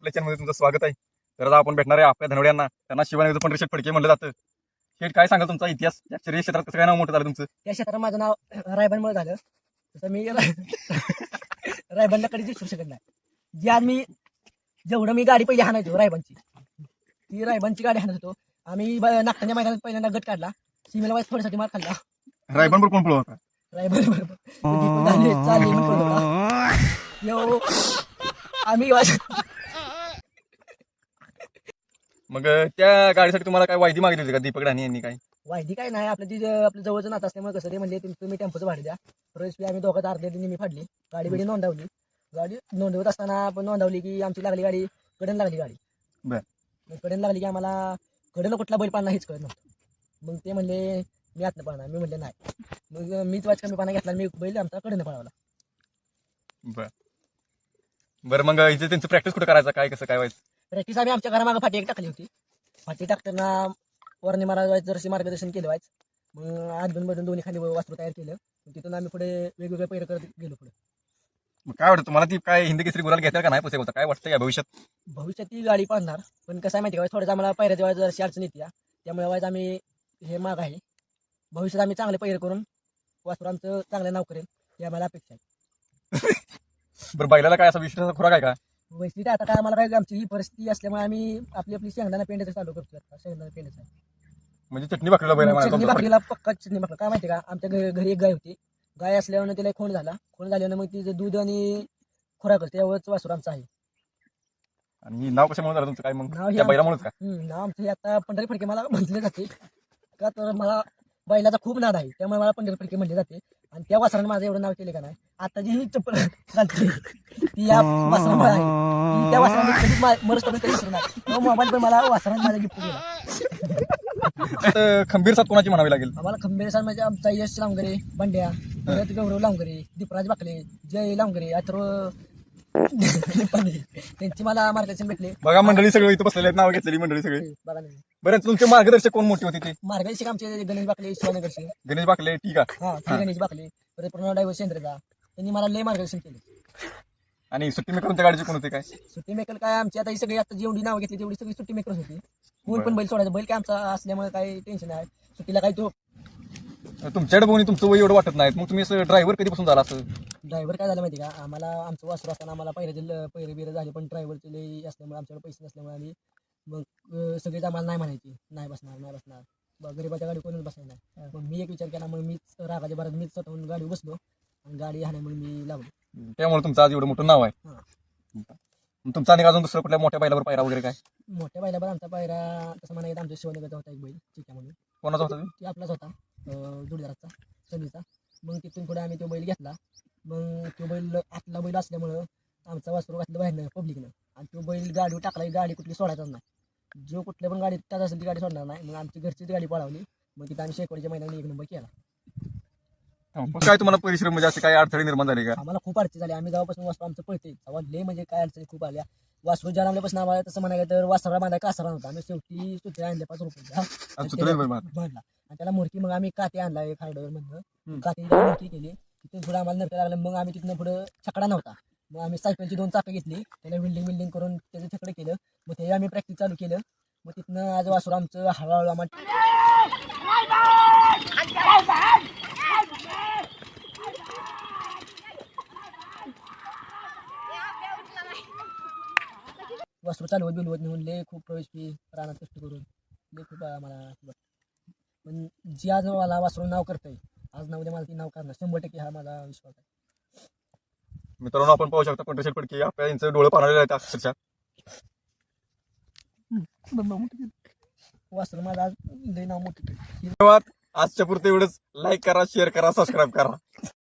आपल्या चॅनलमध्ये तुमचं स्वागत आहे. तर आता आपण भेटणार आहे आपल्या धनवड्यांना. त्यांना शिवानी पंढरी शेठ फडके म्हणलं जातं. शेठ काय सांगाल तुमचा इतिहास? या शहरी क्षेत्रात कसं काय नाव मोठं झालं तुमचं? त्या क्षेत्रात माझं नाव रायबनमुळे झालं. तसं मी रायबनला कधीच विसरू शकत नाही. जी आज मी जेवढं मी गाडी पहिली हाणायचो रायबनची. ती रायबनची गाडी हाणत होतो. आम्ही नागठाणे मैदानात पहिल्यांदा गट काढला. सीमेला वाईस थोड्यासाठी मार खाल्ला. रायबनपूर कोण पळवत होता? रायबन बरोबर आम्ही मग त्या गाडीसाठी तुम्हाला काय वायदी मागितली होती का? दीपक राणे यांनी काय? वायदी काय नाही. आपलं ती आपलं जवळचं नातं असल्यामुळे कसं ते म्हणजे तुमचं मी टेम्पोचं भाडे द्या. रोज फी आम्ही दोघं अर्ध्या दिनी मी फाडली. गाडी बिडी नोंदवली. गाडी नोंदवत असताना आपण नोंदवली की आमची लागली गाडी कडेन लागली गाडी. बर. मग कडेन लागली की आम्हाला कडेनं कुठला बैल पाळणार हेच कळत नव्हतं. मग ते म्हणले मी आतनं पाळणार मी म्हणले नाही. मग मीच वाच कमीपणा घेतला आणि मी बैल आमचा कडेनं पळवला. बर. बरं मग इथे त्यांचं प्रॅक्टिस कुठं करायचं? काय कसं काय व्हायचं प्रॅक्टिस आम्ही आमच्या घरामागं फाटी एक टाकली होती. फाटी टाकताना वरणी महाराज जरशी मार्गदर्शन केलं व्हायच मग आजून मधून दोन्ही खाली वास्तू तयार केलं. मग तिथून आम्ही पुढे वेगवेगळे पैर करत गेलो पुढे. मग काय वाटतं तुम्हाला ती काय हिंदी केसरी गुलाल घेतात का नाही पुसे काय वाटतं या भविष्यात? भविष्यात ती गाडी पाहणार पण कसं आहे माहिती का थोडंसं आम्हाला पैऱ्याच्या वेळेस जरशी अडचण येते त्यामुळे वाईज आम्ही हे माग आहे. भविष्यात आम्ही चांगले पैर करून वास्तू आमचं चांगलं नाव करेल ही आम्हाला अपेक्षा आहे. बरं बैलाला काय असा विश्वास खुराक आहे का? वैशिष्ट आता काय आम्हाला काय आमची ही परिस्थिती असल्यामुळे आम्ही आपली आपली शेंगदाणा पेंड्याचं चालू करतो आता शेंगदाणा पेंड्याचं. म्हणजे चटणी भाकरीला बैल म्हणायचं. भाकरीला पक्का चिमणी भाकरी. काय माहिती का आमच्या घरी घरी एक गाय होती. गाय असल्यावर तिला खूण झाला. खूण झाल्यानं मग तिचं दूध आणि खुराक त्यावरच वासूर आमचं आहे. आणि नाव कशामुळे झालं तुमचं? काय मग? नाव हे त्या बैलामुळेच का हम्म, नाव आमचं हे आता पंढरी फडके मला म्हटले जाते. का तर मला बैलाचा खूप नाद आहे त्यामुळे मला पंढरी फडके म्हणले जाते. आणि त्या वासरानं माझं एवढं नाव केले का नाही? आता जी ही चप्पल घालते ती या वासरामुळे आहे ती त्या वासराने कधीच मा- मरसपर्यंत कधीच विसरणार. तो मोबाईल पण मला वासराने माझा गिफ्ट दिला. खंबीर साथ कोणाची म्हणावी लागेल? आम्हाला खंबीर म्हणजे आमचा यश लांगरे बंड्या परत गौरव लांगरे दीपराज बाकले जय लांगरे अथर्व. त्यांची मला मार्गदर्शन भेटले. बघा मंडळी सगळं इथं बसलेले आहेत नाव घेतलेली मंडळी सगळी. बघा नाही बरं तुमचे मार्गदर्शक कोण मोठे होते ते? मार्गदर्शक आमचे गणेश बाकले शिवानगरचे. गणेश बाकले ठीक आहे. हा ते गणेश बाकले परत प्रणव डायव्हर सेंद्रदा त्यांनी मला लय मार्गदर्शन केले. आणि सुट्टी मेकर तुमच्या गाडीचे कोण होते काय? सुट्टी मेकर काय आमची आता ही सगळी आता जेवढी नावं घेतली तेवढी सगळी सुट्टी मेकरच होती. कोण पण बैल सोडायचं. बैल काय आमचा असल्यामुळे काही टेन्शन नाही. सुट्टीला काही तो तुमच्याकडे बघून तुमचं वय एवढं वाटत नाही मग तुम्ही असं ड्रायव्हर कधीपासून झाला असं? ड्रायव्हर काय झालं माहिती का? आम्हाला आमचं वासरू असताना आम्हाला पहिरे पहिरे बिरे झाले पण ड्रायव्हरचे लई असल्यामुळे आमच्याकडे पैसे नसल्यामुळे आम्ही मग अं, सगळेच आम्हाला नाही म्हणायची. नाही बसणार नाही बसणार. ब- गरिबाच्या गाडी कोणच बसायला नाही. मग मी एक विचार केला मग मीच रागाच्या भरात मीच स्वतःहून गाडी बसलो आणि गाडी हाण्यामुळे मी लावली त्यामुळे तुमचं आज एवढं मोठं नाव आहे. हा. मग तुमचा आणि अजून दुसरं कुठल्या मोठ्या बैलावर पायरा वगैरे काय? मोठ्या बैलावर आमचा पायरा तसं म्हणायचं आमच्या शिवनगरचा होता एक बैल चिक्या म्हणून कोणाचा होता ते? ती आपलाच होता अं, जुडदाराचा सनीचा मग तिथून पुढे आम्ही तो बैल घेतला. मग तो बैल आतला बैल असल्यामुळं आमचा वासरू घातलं बाहेरनं पब्लिकनं. आणि तो बैल गाडी टाकला की गाडी कुठली सोडायचाच नाही. जो कुठल्या पण गाडीत टाक असेल ती गाडी सोडणार नाही. मग आमची घरचीच गाडी पळवली. मग तिथं आम्ही शेकवडीच्या मैदानात एक नंबर केला. काय तुम्हाला परिश्रम म्हणजे असे काही अडथळे निर्माण झाले का? आम्हाला खूप अडचण झाली आम्ही जेव्हापासून वासरू आमचं पळते तेव्हा लय म्हणजे काय अडचणी खूप आल्या. वासरू ज्या आणल्यापासून आम्हाला तसं म्हणायला तर वासरा बांधा कासरा नव्हता. आम्ही शेवटी सुत्रे आणल्या पाच रुपये. भरला आणि त्याला मूर्ती मग आम्ही काते आणला एक हार्डवेअर मधनं. काते मूर्ती केली. तिथून पुढे आम्हाला नरता लागलं. मग आम्ही तिथनं पुढे छकडा नव्हता. मग आम्ही सायकलची दोन चाकं घेतली. त्याला बिल्डिंग बिल्डिंग करून त्याचं छकडं केलं. मग ते आम्ही प्रॅक्टिस चालू केलं. मग तिथनं आज वासरू आमचं हळूहळू आम्हाला वासरू चालवत बिलवत नेऊन लय खूप प्रवेश फी रानात कष्ट करून लय खूप आम्हाला वाटतं. पण जी आज मला वासरू नाव करतंय आज नाव उद्या मला ती नाव करणार. शंभर टक्के हा माझा विश्वास आहे. मित्रांनो आपण पाहू शकता पंढरशेठ पडकी आपल्या यांचं डोळं पाहणारे आहेत अक्षरशः. वासरू माझं आज लय नाव मोठं. धन्यवाद. आजच्या पुरतं एवढंच. लाईक करा शेअर करा सबस्क्राईब करा.